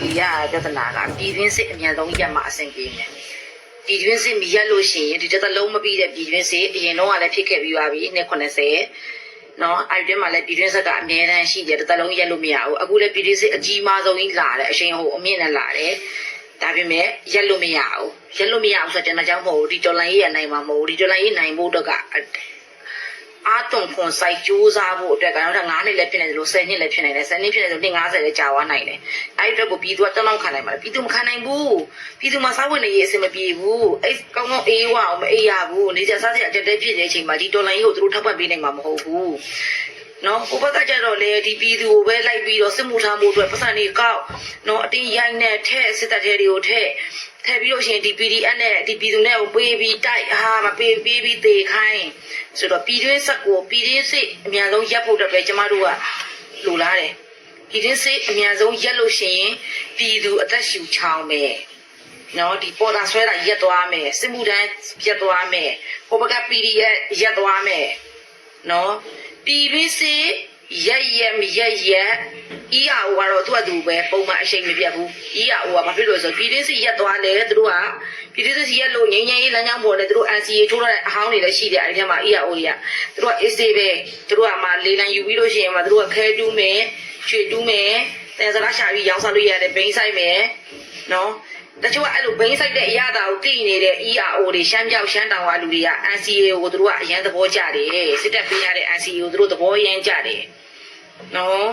ကြီးရပြဿနာကပြည်တွင်းစစ်အမြန်ဆုံးရက်မှာအဆင်ပြေနေပြည်တွင်းစစ်မရက်လို့ရှိရင်ဒီတစ်သလုံးမပြီးတဲ့ပြည်တွင်းစစ်အရင်တော့ကလည်းဖြစ်ခဲ့ပြီးပါပြီနှစ်90နော်အဲ့ဒီမှာလည်းပြည်တွင်းစစ်ကအများတန်းရှိတယ်တစ်သလုံးရက်လို့မရဘူးအခုလည်းပြည်တွင်းစစ်အကြီးမားဆုံးကြီးလာတယ်အရှင်ဟိုအမြင့်နဲ့လာတယ်ဒါပေမဲ့ရက်လို့မရဘူးရက်လို့မရဘူးဆိုတော့ကျွန်တော်ကြောင့်မဟုတ်ဘူးဒီတော်လိုင်းရေးရနိုင်မှာမဟုတ်ဘူးဒီတော်လိုင်းရေးနိုင်ဖို့တော့က အာတုံခွန်ဆိုင်ကြိုးစားဖို့အတွက်ကနောက်ထပ်9နှစ်လည်းဖြစ်နေတယ်လို့10နှစ်လည်းဖြစ်နေတယ်10နှစ်ဖြစ်နေဆိုနှစ်90လည်းကြာသွားနိုင်တယ်အဲ့ဒီအတွက်ကိုပြည်သူကတောင်းတောင်းခံနိုင်ပါလားပြည်သူမခံနိုင်ဘူးပြည်သူမှာစားဝင်နေရေးအဆင်မပြေဘူးအဲ့ကောင်းကောင်းအေးဝအောင်မအေးရဘူးနေကြစားစရာအတက်တက်ဖြစ်တဲ့အချိန်မှာဒီတော်လိုင်းကြီးကိုသူတို့ထောက်ပံ့ပေးနိုင်မှာမဟုတ်ဘူး နော်ဟိုဘက်ကကြတော့လေဒီပြည်သူကိုပဲလိုက်ပြီးတော့စစ်မှုထမ်းဖို့အတွက်ပတ်စံတွေကောက်နော်အတင်းရိုက်နဲ့ထဲ့စစ်တပ်တွေကိုထဲ့ထည့်ပြီးလို့ရှိရင်ဒီ PDF နဲ့ဒီပြည်သူနဲ့ကိုပေးပြီးတိုက်ဟာမပေးပေးပြီးသေခိုင်းဆိုတော့ပြည်တွင်းဆက်ကိုပြည်တွင်းစစ်အများဆုံးရပ်ဖို့အတွက်ပဲကျမတို့ကလိုလားတယ်ပြည်တွင်းစစ်အများဆုံးရပ်လို့ရှိရင်ပြည်သူအသက်ရှူချောင်းမယ်နော်ဒီပေါ်တာဆွဲတာရက်သွားမယ်စစ်မှုထမ်းရက်သွားမယ်ဟိုဘက်က PDF ရက်သွားမယ်နော် ပြည်တွင်းစစ်ရက်ရက်မရက်ရက် ERO ကတော့သူ့အတူပဲပုံမှန်အချိန်မပြတ်ဘူး ERO ကဘာဖြစ်လို့လဲဆိုတော့ပြည်တွင်းစစ်ရက်သွားတယ်သူတို့ကပြည်တွင်းစစ်ရက်လို့ငြိမ်းချမ်းရေးလမ်းကြောင်းပေါ်တယ်သူတို့ NCA ထိုးရတဲ့အဟောင်းတွေလည်းရှိတယ်အဲဒီထဲမှာ ERO တွေကသူတို့က AC ပဲသူတို့ကမှလေလံယူပြီးလို့ရှိရင်မှသူတို့ကခဲတူးမယ်ချွေတူးမယ်တင်စကားရှာပြီးရောင်းစားလို့ရတယ်ဘိန်းဆိုင်မယ်နော် တချို့ကအဲ့လိုဘိန်းဆိုင်တဲ့အရာတာကိုသိနေတဲ့ ERO တွေရှမ်းပြောက်ရှမ်းတောင်ကလူတွေက NCA ကိုသူတို့ကအရန်သဘောကျတယ်စစ်တပ်ပေးရတဲ့ NCA ကိုသူတို့သဘောရမ်းကျတယ်နော်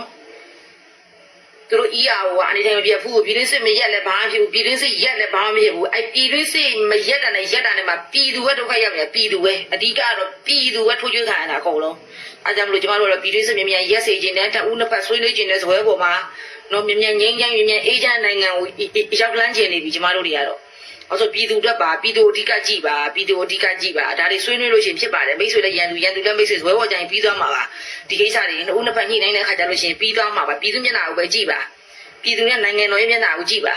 သူတို့ ER ကိုကအနေနဲ့မပြတ်ဘူးပြည်တွင်းစစ်မရက်လည်းဘာမှမဖြစ်ဘူးပြည်တွင်းစစ်ရက်လည်းဘာမှမဖြစ်ဘူးအဲ့ပြည်တွင်းစစ်မရက်တာနဲ့ရက်တာနဲ့မှပြည်သူပဲဒုက္ခရောက်နေပြည်သူပဲအဓိကတော့ပြည်သူပဲထိုးကျွေးခံရတာအကုန်လုံးအားကြောင့်မလို့ကျမတို့ကတော့ပြည်တွင်းစစ်မြင်မြန်ရက်စေခြင်းနဲ့တအူးနှစ်ဖက်ဆွေးနွေးခြင်းနဲ့ဇွဲပေါ်မှာ တော့မြင်မြန်ငိမ့်ချမ်းမြင်မြန်အေးချမ်းနိုင်ငံကိုရောက်လန်းခြင်းနေပြီကျမတို့တွေကတော့အဲဆိုပြည်သူအတွက်ပါပြည်သူအဓိကကြည့်ပါပြည်သူအဓိကကြည့်ပါဒါတွေဆွေးနွေးလို့ရှိရင်ဖြစ်ပါတယ်မိတ်ဆွေလည်းရန်သူရန်သူလည်းမိတ်ဆွေဇွဲပေါ်ကြရင်ပြီးသွားမှာပါဒီကိစ္စတွေနှစ်ဦးနှစ်ဖက်ညှိနှိုင်းတဲ့ခါကျလို့ရှိရင်ပြီးသွားမှာပါပြည်သူမျက်နှာကိုပဲကြည့်ပါပြည်သူနဲ့နိုင်ငံတော်ရဲ့မျက်နှာကိုကြည့်ပါ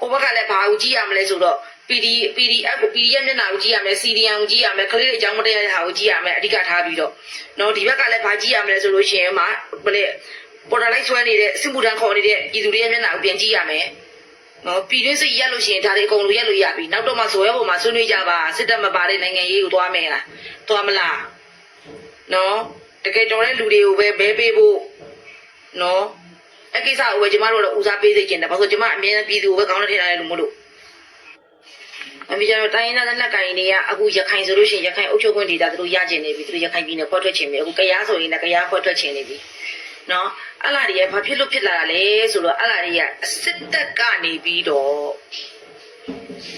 ဟိုဘက်ကလည်းဘာကိုကြည့်ရမလဲဆိုတော့ PD PDF ကို PDF မျက်နှာကိုကြည့်ရမယ် CDN ကိုကြည့်ရမယ်ကလေးတွေအကြောင်းမတရားတဲ့ဟာကိုကြည့်ရမယ်အဓိကထားပြီးတော့နော်ဒီဘက်ကလည်းဘာကြည့်ရမလဲဆိုလို့ရှိရင်မှဘယ်လဲ ပေါ်တာလိုက်ဆွဲနေတဲ့စစ်မှုထမ်းခေါ်နေတဲ့ပြည်သူတွေရဲ့မျက်နှာကိုပြန်ကြည့်ရမယ်နော်ပြည်တွင်းစိတ်ရက်လို့ရှိရင်ဒါတွေအကုန်လုံးရက်လို့ရပြီနောက်တော့မှဇွဲပေါ်မှာဆွေးနွေးကြပါစစ်တပ်မပါတဲ့နိုင်ငံရေးကိုသွားမယ်လားသွားမလားနော်တကယ်တော်တဲ့လူတွေကိုပဲဘဲပေးဖို့နော်အကိစ္စကိုပဲကျမတို့တော့ဦးစားပေးသိကျင်တယ်ဘာလို့ကျမအမြဲတမ်းပြည်သူကိုပဲကောင်းတဲ့ထင်ရတယ်လို့မလို့အမေကျတော့တိုင်းရင်းသားလက်ကိုင်တွေကအခုရခိုင်ဆိုလို့ရှိရင်ရခိုင်အုပ်ချုပ်ခွင့်ဒေသသူတို့ရကျင်နေပြီသူတို့ရခိုင်ပြည်နယ်ခွဲထွက်ချင်ပြီအခုကရားဆိုရင်လည်းကရားခွဲထွက်ချင်နေပြီနော် အဲ့လာတွေကဘာဖြစ်လို့ဖြစ်လာတာလဲဆိုတော့အဲ့လာတွေကအစစ်တပ်ကနေပြီးတော့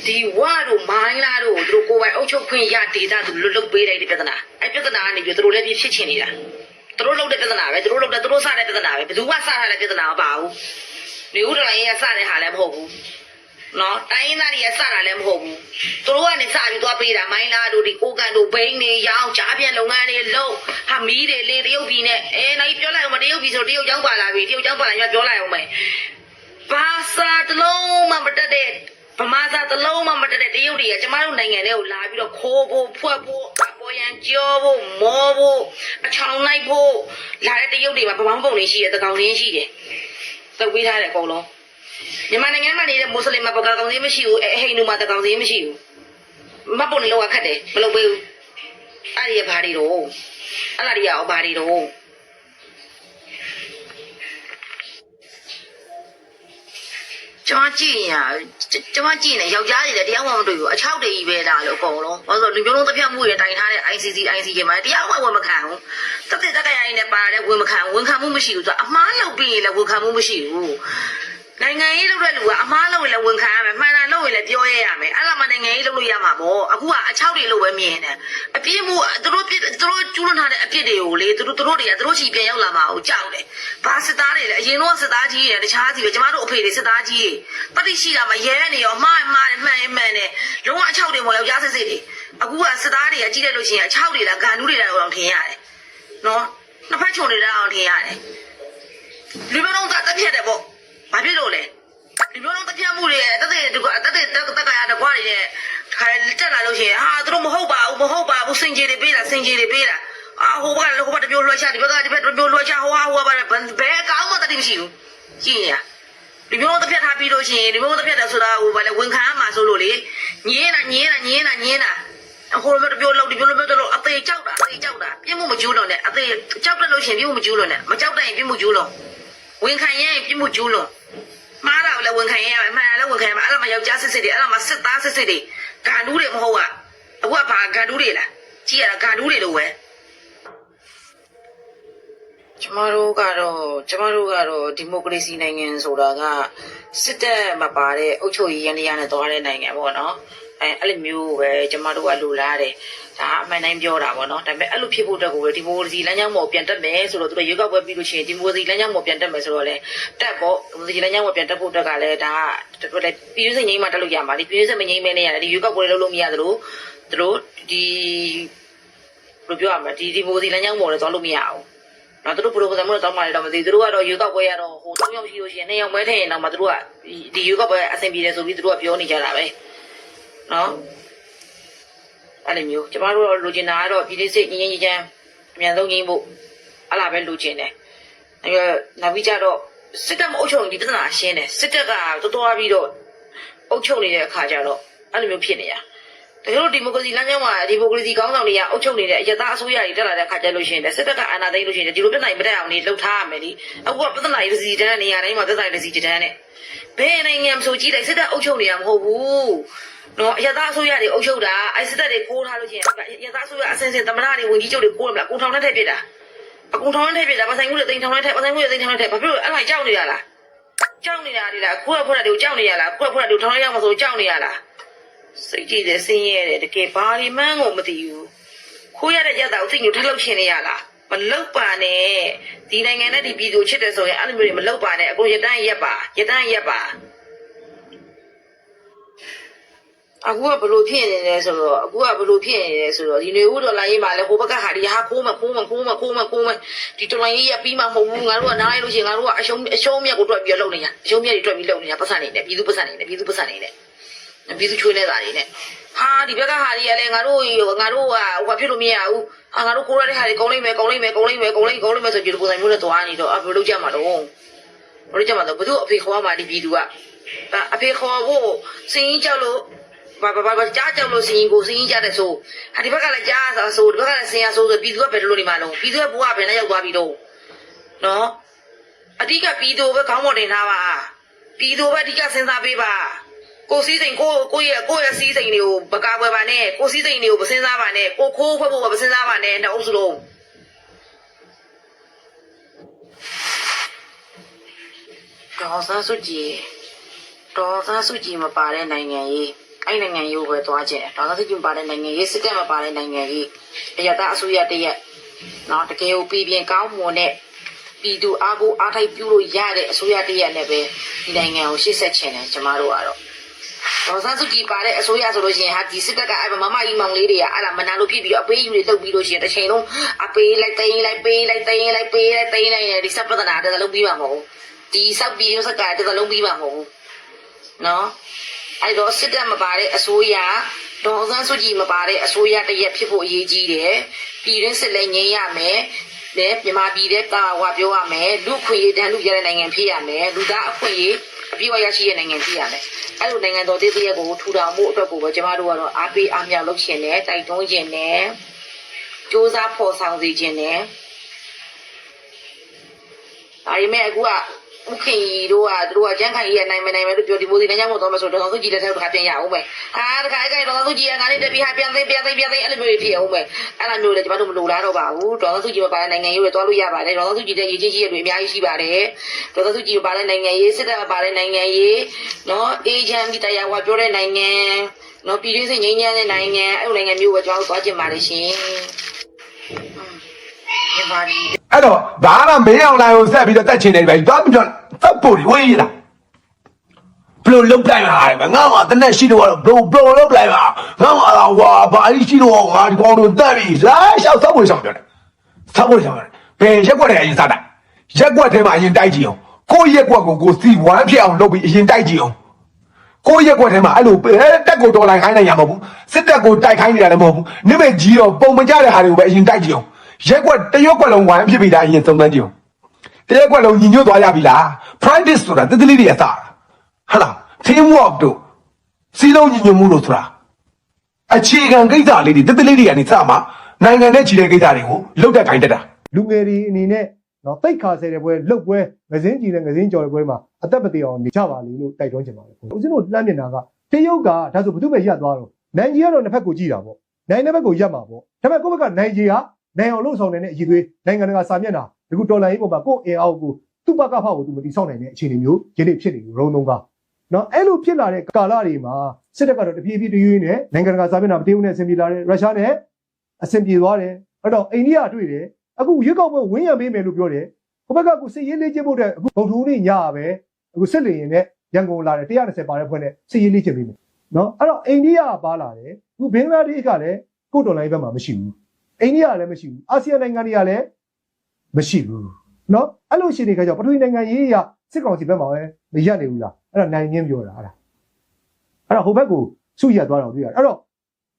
ဒီဝါတို့မိုင်းလာတို့သူတို့ကိုယ်ပိုင်အုပ်ချုပ်ခွင့်ရဒေသသူလွတ်လွတ်ပေးလိုက်တဲ့ပြဿနာအဲ့ပြဿနာကနေပြီးသူတို့လည်းဖြစ်ချင်နေတာသူတို့လုပ်တဲ့ပြဿနာပဲသူတို့လုပ်တဲ့သူတို့စတဲ့ပြဿနာပဲဘယ်သူမှစထားတဲ့ပြဿနာမပါဘူးနေဦးတော်လိုင်းရဲ့စတဲ့ဟာလည်းမဟုတ်ဘူးနော်တိုင်းရင်းသားတွေရဲ့စတာလည်းမဟုတ်ဘူးသူတို့ကနေစပြီးသွားပေးတာမိုင်းလာတို့ဒီကိုကန်တို့ဘိန်းတွေရောင်းကြားပြက်လုပ်ငန်းတွေလုပ်ဟာ မီးတွေလေတရုတ်ပြည်နဲ့အဲနိုင်ပြောလိုက်အောင်မတရုတ်ပြည်ဆိုတရုတ်ကျောင်းပါလာပြီတရုတ်ကျောင်းပါလာရင်ပြောလိုက်အောင်မယ်ဘာသာတလုံးမှမတက်တဲ့ဗမာသာတလုံးမှမတက်တဲ့တရုတ်တွေကကျမတို့နိုင်ငံထဲကိုလာပြီးတော့ခိုးဖို့ဖွက်ဖို့အပေါ်ရန်ကြောဖို့မောဖို့အချောင်လိုက်ဖို့လာတဲ့တရုတ်တွေမှာဗမာပုံတွေရှိတယ်တကောင်ရင်းရှိတယ်တုတ်ပေးထားတယ်အကုန်လုံးမြန်မာနိုင်ငံမှာနေတဲ့မွတ်စလင်မှာပကကောင်သေးမရှိဘူးအဲဟိန္ဒူမှာတကောင်သေးမရှိဘူးမတ်ပုံတွေလောကခတ်တယ်မလုပ်ပေးဘူးအဲ့ဒီကဘာတွေတော့ အဲ့ဒါတွေကရောဘာတွေတော့ကျွန်မကြည့်ရင်ကျွန်မကြည့်နေယောက်ျားတွေလည်းတရားဝင်မတွေ့ဘူးအချောက်တွေကြီးပဲလားလို့အကုန်လုံးဘာလို့လဲလူမျိုးလုံးတစ်ပြတ်မှုတွေတိုင်ထားတဲ့ ICC ICJ မှာတရားဝင်ဝင်မခံဘူးတက်တဲ့တက်ကရရင်လည်းပါတယ်ဝင်မခံဝန်ခံမှုမရှိဘူးဆိုတော့အမားလုပ်ပြီးရင်လည်းဝန်ခံမှုမရှိဘူး နိုင်ငံရေးလုပ်တဲ့လူကအမားလုပ်ရင်လည်းဝန်ခံရမယ်မှန်တာလုပ်ရင်လည်းပြောရရမယ်အဲ့ဒါမှနိုင်ငံရေးလုပ်လို့ရမှာပေါ့အခုကအချောက်တွေလို့ပဲမြင်တယ်အပြစ်မှုသူတို့ပြစ်သူတို့ကျူးလွန်ထားတဲ့အပြစ်တွေကိုလေသူတို့သူတို့တွေကသူတို့ချီပြန်ရောက်လာမှာကိုကြောက်တယ်ဘာစစ်သားတွေလဲအရင်တော့စစ်သားကြီးတွေတခြားစီပဲကျမတို့အဖေတွေစစ်သားကြီးတွေတတိရှိတာမရဲနေရောမှားမှားမှန်မှန်နဲ့လုံးဝအချောက်တွေမဟုတ်ယောက်ျားစစ်စစ်တွေအခုကစစ်သားတွေကကြီးလိုက်လို့ရှိရင်အချောက်တွေလားဂန်နူးတွေလားတော့ထင်ရတယ်နော်နှစ်ဖက်ချုံနေတာအောင်ထင်ရတယ်လူမျိုးလုံးသားတက်ပြတ်တယ်ပေါ့ ဘာဖြစ်လို့လဲလူမျိုးလုံးတက်ပြတ်မှုတွေတက်တဲ့တက်တဲ့တက်ကရတကွာတွေနဲ့ခါတက်လာလို့ရှိရင်ဟာသူတို့မဟုတ်ပါဘူးမဟုတ်ပါဘူးစင်ကြီးတွေပေးတာစင်ကြီးတွေပေးတာအာဟိုဘက်ကလည်းဟိုဘက်တမျိုးလွှဲချဒီဘက်ကဒီဘက်တမျိုးလွှဲချဟိုဟာဟိုဘက်ဘယ်ကောင်းမှတတိမရှိဘူးကြည့်နေရဒီမျိုးတစ်ဖက်ထားပြီးလို့ရှိရင်ဒီမျိုးတစ်ဖက်တယ်ဆိုတာဟိုဗာလေဝန်ခံရမှာဆိုလို့လေညင်းတာညင်းတာညင်းတာညင်းတာအခုလိုမျိုးတစ်ပြောလို့ဒီမျိုးလိုမျိုးတော့အသေးကြောက်တာအသေးကြောက်တာပြင်းမှုမကျူးလို့နဲ့အသေးကြောက်တယ်လို့ရှိရင်ပြင်းမှုမကျူးလို့နဲ့မကြောက်တဲ့ရင်ပြင်းမှုကျူးလို့ ဝန်ခံရင်ပြင်းမှုကျူးလို့မှားတာလည်းဝန်ခံရရမယ်မှန်တယ်လည်းဝန်ခံရမယ်အဲ့ဒါမှယောက်ျားစစ်စစ်တွေအဲ့ဒါမှစစ်သားစစ်စစ်တွေဂန်တူးတွေမဟုတ်อ่ะအခုကဘာဂန်တူးတွေလားကြည့်ရတာဂန်တူးတွေလို့ပဲကျမတို့ကတော့ကျမတို့ကတော့ဒီမိုကရေစီနိုင်ငံဆိုတာကစစ်တပ်မပါတဲ့အုပ်ချုပ်ရေးရန်တရားနဲ့သွားတဲ့နိုင်ငံပေါ့နော် အဲအဲ့လိုမျိုးပဲကျမတို့ကလူလားတယ်ဒါအမှန်တိုင်းပြောတာပေါ့နော်ဒါပေမဲ့အဲ့လိုဖြစ်ဖို့အတွက်ကိုပဲဒီမိုကရေစီလမ်းကြောင်းပေါ်ပြန်တက်မယ်ဆိုတော့သူတို့ရွေးကောက်ပွဲပြီးလို့ရှိရင်ဒီမိုကရေစီလမ်းကြောင်းပေါ်ပြန်တက်မယ်ဆိုတော့လေတက်ပေါ့ဒီမိုကရေစီလမ်းကြောင်းပေါ်ပြန်တက်ဖို့အတွက်ကလည်းဒါကတော်တော်လေးပြည်သူ့စိတ်ငြိမ်းမှတက်လို့ရမှာလေပြည်သူ့စိတ်မငြိမ်းမဲနဲ့ရတယ်ဒီရွေးကောက်ပွဲလုပ်လို့မရသလိုသူတို့ဒီဘယ်လိုပြောရမလဲဒီဒီမိုကရေစီလမ်းကြောင်းပေါ်လည်းသွားလို့မရအောင်နော်သူတို့ဘယ်လိုပုံစံမျိုးတော့မှလည်းတော့မသိသူတို့ကတော့ရွေးကောက်ပွဲရတော့ဟို၃ယောက်ရှိလို့ရှိရင်၂ယောက်မဲထည့်ရင်တော့မှသူတို့ကဒီရွေးကောက်ပွဲအဆင်ပြေတယ်ဆိုပြီးသူတို့ကပြောနေကြတာပဲ နော်အဲ့လိုမျိုးကျမတို့လိုချင်တာကတော့ပြည်လေးစိတ်ငြင်းငြင်းချမ်းအမြန်ဆုံးငြင်းဖို့အဲ့လာပဲလိုချင်တယ်အဲ့တော့နောက်ပြီးကြတော့စစ်တပ်မအုပ်ချုပ်ရင်ဒီပြဿနာရှင်းတယ်စစ်တပ်ကတော်တော်ပြီးတော့အုပ်ချုပ်နေတဲ့အခါကျတော့အဲ့လိုမျိုးဖြစ်နေတာတကယ်လို့ဒီမိုကရေစီလမ်းကြောင်းမှာဒီမိုကရေစီကောင်းဆောင်တွေကအုပ်ချုပ်နေတဲ့အရသာအစိုးရတွေတက်လာတဲ့အခါကျလို့ရှိရင်စစ်တပ်ကအာဏာသိမ်းလို့ရှိရင်ဒီလိုပြဿနာတွေမတက်အောင်နေလှုပ်ထားရမယ်လीအခုကပြဿနာတွေစီတန်းနေရာတိုင်းမှာပြဿနာတွေစီတန်းနဲ့ဘယ်နိုင်ငံမှဆိုကြည့်လိုက်စစ်တပ်အုပ်ချုပ်နေတာမဟုတ်ဘူး နော်အရသာအစိုးရတွေအုပ်ချုပ်တာအဲစစ်တပ်တွေကိုးထားလို့ရှိရင်အရသာအစိုးရအစင်းစင်းသမ္မတတွေဝင်ကြီးချုပ်တွေကိုးရမလားကိုထောင်နဲ့ထည့်ပြစ်တာအကုန်ထောင်နဲ့ထည့်ပြစ်တာပဆိုင်မှုတွေတိန်ထောင်နဲ့ထည့်ပဆိုင်မှုတွေတိန်ထောင်နဲ့ထည့်ဘာဖြစ်လို့အဲ့မှာကြောက်နေရလားကြောက်နေတာလေလားကိုယ့်ဖွက်တာတွေကိုကြောက်နေရလားကိုယ့်ဖွက်တာတွေကိုထောင်နဲ့ရောက်မှာဆိုကြောက်နေရလားစိတ်ကြည်တယ်ဆင်းရဲတယ်တကယ်ဘာဒီမှန်းကိုမသိဘူးခိုးရတဲ့ကြက်တာကိုသိညိုထက်လောက်ရှင်နေရလားမလောက်ပါနဲ့ဒီနိုင်ငံနဲ့ဒီပြည်သူချစ်တယ်ဆိုရင်အဲ့လိုမျိုးတွေမလောက်ပါနဲ့အကုန်ရတန်းရက်ပါရတန်းရက်ပါ အခုကဘလို့ဖြစ်နေလဲဆိုတော့အခုကဘလို့ဖြစ်နေလဲဆိုတော့ဒီနေဦးတော်လိုင်းရေးမှာလဲဟိုဘက်ကဟာဒီဟာခိုးမခိုးမခိုးမခိုးမခိုးမဒီတော်လိုင်းရေးရပြီးမှမဟုတ်ဘူးငါတို့ကနားလိုက်လို့ရှိရင်ငါတို့ကအရှုံးအရှုံးမြတ်ကိုတွက်ပြီးလုပ်နေရအရှုံးမြတ်တွေတွက်ပြီးလုပ်နေတာပတ်စံနေတယ်ပြည်သူပတ်စံနေတယ်ပြည်သူပတ်စံနေတယ်ပြည်သူချွေးနေတာတွေနဲ့ဟာဒီဘက်ကဟာတွေကလည်းငါတို့ငါတို့ကဟိုဖြစ်လို့မရဘူးအာငါတို့ကိုရတဲ့ဟာတွေကုန်းလိုက်မယ်ကုန်းလိုက်မယ်ကုန်းလိုက်မယ်ကုန်းလိုက်ကုန်းလိုက်မယ်ဆိုကြည့်လို့ပုံစံမျိုးနဲ့သွားနေတော့အဘယ်လိုကြမှာတော့ဘယ်လိုကြမှာတော့ဘသူအဖေခေါ်မှာဒီပြည်သူကအဖေခေါ်ဖို့စင်ကြီးကြောက်လို့ ဘာဘာဘာကြားကြောက်လို့စင်ကြီးကိုစင်ကြီးကြတဲ့ဆိုဟာဒီဘက်ကလည်းကြားဆိုဒီဘက်ကလည်းစင်ရဆိုဆိုပြည်သူကဘယ်လိုနေမှာလုံးပြည်သူကဘဝဘယ်နဲ့ရောက်သွားပြီတော့နော်အဓိကပြည်သူပဲခေါင်းပေါ်တင်ထားပါပြည်သူပဲအဓိကစဉ်းစားပေးပါကိုစည်းစိမ်ကိုကိုရဲ့ကိုရဲ့စည်းစိမ်တွေကိုမကာပွဲပါနဲ့ကိုစည်းစိမ်တွေကိုမစင်းစားပါနဲ့ကိုခိုးဖွဲ့ဖို့မစင်းစားပါနဲ့နှစ်အုပ်စုလုံးတော်စားစုကြည်တော်စားစုကြည်မပါတဲ့နိုင်ငံကြီး အဲ့နိုင်ငံရေးကိုပဲသွားခြင်းတော်စားစုကြည်မပါတဲ့နိုင်ငံရေးစစ်တပ်မပါတဲ့နိုင်ငံကြီးအရတာအစိုးရတရက်နော်တကယ်ကိုပြည်ပြင်ကောင်းမွန်တဲ့ပြည်သူအားကိုအားထိုက်ပြုလို့ရတဲ့အစိုးရတရက်နဲ့ပဲဒီနိုင်ငံကိုရှေ့ဆက်ချင်တယ်ကျမတို့ကတော့ဒေါ်ဆန်းစုကြည်ပါတဲ့အစိုးရဆိုလို့ရှိရင်ဟာဒီစစ်တပ်ကအဲ့မမကြီးမောင်လေးတွေကအဲ့ဒါမနာလို့ဖြစ်ပြီးအပေးယူတွေတုတ်ပြီးလို့ရှိရင်တစ်ချိန်လုံးအပေးလိုက်သိမ်းလိုက်ပေးလိုက်သိမ်းလိုက်ပေးလိုက်သိမ်းလိုက်နေဒီစက်ပဒနာတစ်သလုံးပြီးမှာမဟုတ်ဘူးဒီစောက်ပြီးရုပ်စကတစ်သလုံးပြီးမှာမဟုတ်ဘူးနော် အဲ့တော့စစ်တပ်မပါတဲ့အစိုးရဒေါ်ဆန်းစုကြည်မပါတဲ့အစိုးရတရက်ဖြစ်ဖို့အရေးကြီးတယ်ပြည်တွင်းစစ်လည်းငြိမ်းရမယ်လေမြန်မာပြည်တဲ့တာဝါပြောရမယ်လူခွေရတန်းလူရတဲ့နိုင်ငံဖြစ်ရမယ်လူသားအခွင့်အရေးအပြည့်အဝရရှိတဲ့နိုင်ငံဖြစ်ရမယ်အဲ့လိုနိုင်ငံတော်တည်တည်ကိုထူထောင်မှုအတွက်ကိုပဲကျမတို့ကတော့အားပေးအားမြောက်လုပ်ရှင်နဲ့တိုက်တွန်းရှင်နဲ့စ조사ဖော်ဆောင်စေခြင်းနဲ့ဒါပေမဲ့အခုက ဥခင်ကြီးတို့ကတို့ကကျန်းခိုင်ကြီးကနိုင်မနိုင်မယ်လို့ပြောဒီမိုဒီလမ်းကြောင်းပေါ်တော့မဆိုတော့သူကြီးတဲ့ထဲကပြန်ရအောင်မယ်ဟာတခါအဲ့ကတော့သူကြီးကငါလေးတက်ပြီးဟာပြန်သိပြန်သိပြန်သိအဲ့လိုမျိုးတွေဖြစ်အောင်မယ်အဲ့လိုမျိုးလေကျမတို့မလိုလားတော့ပါဘူးဒေါ်သူကြီးမပါတဲ့နိုင်ငံရေးတွေတွားလို့ရပါတယ်ဒေါ်သူကြီးတဲ့ရေးချင်းကြီးတွေအများကြီးရှိပါတယ်ဒေါ်သူကြီးမပါတဲ့နိုင်ငံရေးစစ်တပ်မပါတဲ့နိုင်ငံရေးနော်အေဂျင့်ဒီတရားဝါပြောတဲ့နိုင်ငံနော်ပြည်တွင်းစစ်ငြိမ်းချမ်းတဲ့နိုင်ငံအဲ့လိုနိုင်ငံမျိုးပဲကျွန်တော်တို့သွားကျင်ပါတယ်ရှင်မြန်မာပြည် အဲ့တော့ဒါကမင်းအောင်လိုင်ကိုဆက်ပြီးတော့တက်ချင်တယ်ပဲတော့ပြောတပ်ဖို့ဝေးလာဘလို့လုတ်လိုက်ပါလေငါကတနက်ရှိတော့ဘလို့ဘလို့လုတ်လိုက်ပါငါကဟွာဘာအရှိတော့ငါဒီကောင်တို့တက်ပြီလာရှောက်ဆောက်ဖို့ရှောက်ပြောတယ်ဆောက်ဖို့ရှောက်တယ်ဘယ်ရက်ွက်တယ်အရင်စားတိုက်ရက်ွက်ထဲမှာအရင်တိုက်ကြည့်အောင်ကိုယ့်ရက်ွက်ကိုကိုစီဝမ်းဖြစ်အောင်လုပ်ပြီးအရင်တိုက်ကြည့်အောင်ကိုယ့်ရက်ွက်ထဲမှာအဲ့လိုတက်ကိုတော်လိုက်ခိုင်းနိုင်ရမဟုတ်ဘူးစစ်တပ်ကိုတိုက်ခိုင်းနေတာလည်းမဟုတ်ဘူးနိမိတ်ကြီးတော့ပုံမကြတဲ့ဟာတွေကိုပဲအရင်တိုက်ကြည့်အောင် ရက်ွက်တရွက်ွက်လုံးဝမ်းဖြစ်ပြီးသားအရင်သုံးသန်းကြည့်အောင်တရက်ကွက်လုံးညီညွတ်သွားရပြီလား practice ဆိုတာတတလေးတွေကစတာဟာလား team work တို့စီလုံးညီညွတ်မှုလို့ဆိုတာအခြေခံကိစ္စလေးတွေတတလေးတွေကနေစမှာနိုင်ငံနဲ့ချီတဲ့ကိစ္စတွေကိုလုတ်တက်ခိုင်းတတ်တာလူငယ်တွေအနေနဲ့နော်တိတ်ခါဆဲတဲ့ပွဲလုတ်ပွဲငစင်းကြည့်တဲ့ငစင်းကြော်တဲ့ပွဲမှာအသက်မသေးအောင်နေကြပါလေလို့တိုက်တွန်းချင်ပါတယ်ဦးဇင်းတို့လှမ်းမြင်တာကတရုတ်ကဒါဆိုဘယ်သူပဲရပ်သွားတော့နိုင်ကြီးကတော့တစ်ဖက်ကိုကြည့်တာပေါ့နိုင်တဲ့ဘက်ကိုရပ်မှာပေါ့ဒါပေမဲ့ကိုယ့်ဘက်ကနိုင်ကြီးက နိုင်အောင်လှုပ်ဆောင်နေတဲ့အည်သွေးနိုင်ငံတကာစာမျက်နှာဒီခုတော်လိုင်းရေးပုံမှာကိုယ့်အင်အားကိုသူ့ဘက်ကဖောက်ကိုသူမတိဆောက်နိုင်တဲ့အခြေအနေမျိုးယနေ့ဖြစ်နေပြီရုံးသုံးကနော်အဲ့လိုဖြစ်လာတဲ့ကာလတွေမှာစစ်တပ်ကတော့တပြေးပြေးတရွေးနဲ့နိုင်ငံတကာစာမျက်နှာမတေးဘူးနဲ့အဆင်ပြေလာတယ်ရုရှားနဲ့အဆင်ပြေသွားတယ်အဲ့တော့အိန္ဒိယတွေ့တယ်အခုရွက်ကောက်ပွဲဝင်းရံပေးမယ်လို့ပြောတယ်။ဟိုဘက်ကအခုစစ်ရေးလေးချင်းဖို့တဲ့အခုဗုဒ္ဓဟူးနေ့ညပဲအခုစစ်လေရင်နဲ့ရန်ကုန်လာတယ်130ပါတဲ့ဖွဲ့နဲ့စစ်ရေးလေးချင်းပေးမယ်။နော်အဲ့တော့အိန္ဒိယကပါလာတယ်။အခုဘင်္ဂလားဒေ့ရှ်ကလည်းကိုယ်တော်လိုင်းဘက်မှာမရှိဘူး။ အိန္ဒိယကလည်းမရှိဘူး။အာဆီယံနိုင်ငံတွေကလည်းမရှိဘူး။နော်အဲ့လိုရှိနေကြကြောင့်ပထဝီနိုင်ငံရေးအရစစ်ကောင်စီဘက်မှာပဲမရက်နေဘူးလား။အဲ့တော့နိုင်ရင်းပြောတာအဲ့ဒါ။အဲ့တော့ဟိုဘက်ကိုစုရက်သွားတော့တွေ့ရတယ်။အဲ့တော့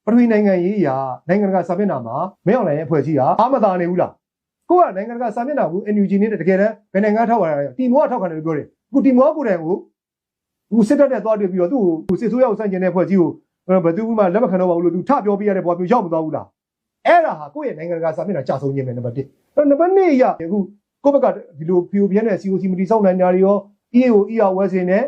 ပထဝီနိုင်ငံရေးအရနိုင်ငံတကာစာမျက်နှာမှာမင်းအောင်လိုင်းရဲ့အဖွဲ့အစည်းကအာမသာနေဘူးလားကိုကနိုင်ငံတကာစာမျက်နှာကို NUG နဲ့တကယ်တမ်းဘယ်နိုင်ငံထောက်ရတာလဲတီမောကထောက်ခံတယ်လို့ပြောတယ်အခုတီမောကိုယ်တိုင်ကိုအခုစစ်တပ်နဲ့သွားတွေ့ပြီးတော့သူ့ကိုစစ်ဆိုးရောက်ဆန့်ကျင်တဲ့ဖွဲ့ကြီးကိုဘယ်သူမှလက်မခံတော့ပါဘူးလို့သူထပြောပြရတဲ့ဘောမျိုးရောက်မသွားဘူးလား အဲ့ဒါဟာကိုယ့်ရဲ့နိုင်ငံတကာစာမျက်နှာကြာဆုံးခြင်းပဲနံပါတ်1အဲ့နံပါတ်2ရအခုကိုယ့်ဘက်ကဒီလို POP နဲ့ COC မတိဆောက်နိုင်ကြတွေရော EAO ER ဝယ်စင်နဲ့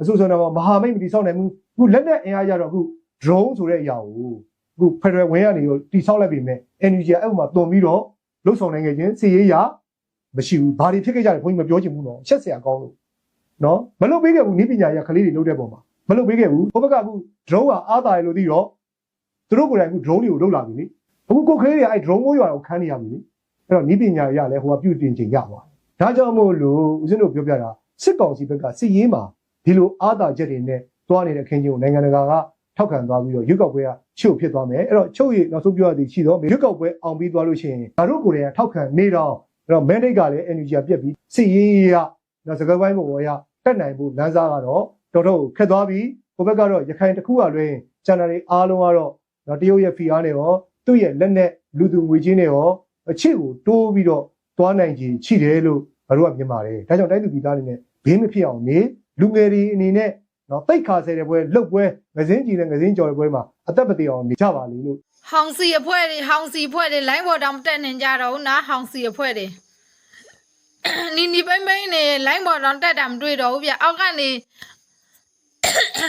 အစိုးရမှာမဟာမိတ်မတိဆောက်နိုင်ဘူးအခုလက်နက်အင်အားကြတော့အခု drone ဆိုတဲ့အရာကိုအခု Federal ဝင်ကနေရောတိဆောက်လိုက်ပြီမဲ့ NUG ကအဲ့ဥမှာတွန်ပြီးတော့ လှုပ်ဆောင်နိုင်ခဲ့ခြင်းစီရေးရမရှိဘူးဘာတွေဖြစ်ခဲ့ကြတယ်ဘုန်းကြီးမပြောချင်ဘူးနော်ချက်เสียကောင်းလို့နော်မလုပ်ပေးခဲ့ဘူးနိပညာရခလေးတွေလုပ်တဲ့ပုံမှာမလုပ်ပေးခဲ့ဘူးဘုဘကအခု drone ကအားတာရလို့သိတော့သူတို့ကိုယ်တိုင်အခု drone တွေကိုလုပ်လာပြီလေ အခုကိုယ်ခလေးတွေအဲ့ drone ကိုရွာကိုခန်းနေရပြီလေအဲ့တော့နိပညာရလဲဟိုကပြုတ်တင်ချိန်ရသွားတယ်ဒါကြောင့်မို့လို့ဦးဇင်းတို့ပြောပြတာစစ်ကောင်စီဘက်ကစစ်ရေးမှာဒီလိုအားတာချက်တွေနဲ့တွားနေတဲ့ခင်းချင်းကိုနိုင်ငံတကာကထောက်ခံသွားပြီးတော့ရွက်ကောက်ပွဲကချုပ်ဖြစ်သွားမယ်အဲ့တော့ချုပ်ရနောက်ဆုံးပြောရသည်ရှိတော့ရွက်ကောက်ပွဲအောင်ပြီးသွားလို့ရှိရင်ငါတို့ကိုယ်တိုင်ကထောက်ခံနေတော့အဲ့တော့ mandate ကလည်း energy ကပြက်ပြီးစစ်ရေးရနောက်စကားပိုင်းပေါ်ရတက်နိုင်ဖို့လမ်းစားကတော့တော်တော်ခက်သွားပြီးဟိုဘက်ကတော့ရခိုင်တစ်ခုကလွှဲရင်ကျန်တာတွေအားလုံးကတော့တော့တရုတ်ရဲ့ဖီအားနဲ့ရော သူ့ရဲ့လက်နဲ့လူသူငွေချင်းနဲ့ရောအချစ်ကိုတိုးပြီးတော့သွားနိုင်ခြင်းရှိတယ်လို့ငါတို့ကမြင်ပါတယ်ဒါကြောင့်တိုက်သူပြည်သားတွေနဲ့ဘေးမဖြစ်အောင်နေလူငယ်တွေအနေနဲ့နော်တိတ်ခါဆဲတဲ့ပွဲလုတ်ပွဲငစင်းကြည့်တဲ့ငစင်းကြော်တဲ့ပွဲမှာအသက်မသေးအောင်နေကြပါလေလို့ဟောင်စီအဖွဲတွေဟောင်စီအဖွဲတွေလိုင်းပေါ်တောင်မတက်နိုင်ကြတော့ဘူးနော်ဟောင်စီအဖွဲတွေနီနီပိမ့်ပိမ့်နေလိုင်းပေါ်တောင်တက်တာမတွေ့တော့ဘူးဗျအောက်ကနေ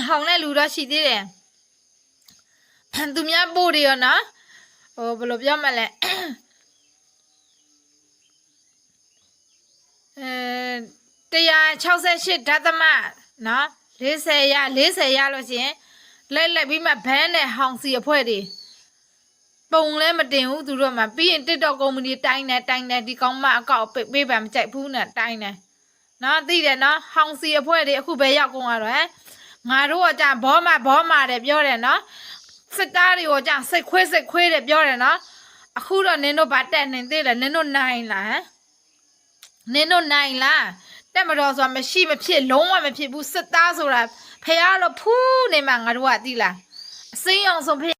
ဟောင်တဲ့လူတော့ရှိသေးတယ်သူများပို့တယ်ရောနော် ဟိုဘယ်လိုပြောမလဲအဲ168ဓာတ်သမနော်40ရ40ရလို့ရှရင်လိုက်လိုက်ပြီးမှဘန်းနဲ့ဟောင်စီအဖွဲတွေပုံလည်းမတင်ဘူးသူတို့မှပြီးရင် TikTok ကုမ္ပဏီတိုင်းတယ်တိုင်းတယ်ဒီကောင်မအကောက်ပေးပေးပါမကြိုက်ဘူးနဲ့တိုင်းတယ်နော်သိတယ်နော်ဟောင်စီအဖွဲတွေအခုပဲရောက်ကုန်ရတော့ဟမ်ငါတို့ကကြာဘောမဘောမတယ်ပြောတယ်နော် စစ်သားတွေကိုကြာစိတ်ခွေးစိတ်ခွေးတယ်ပြောတယ်နော်အခုတော့နင်တို့ဗတ်တက်နေသေးတယ်နင်တို့နိုင်လားဟမ်နင်တို့နိုင်လားတက်မတော်ဆိုတာမရှိမဖြစ်လုံးဝမဖြစ်ဘူးစစ်သားဆိုတာဖះတော့ဖူးနေမှငါတို့ကသိလားအစိမ်းအောင်ဆုံးဖះ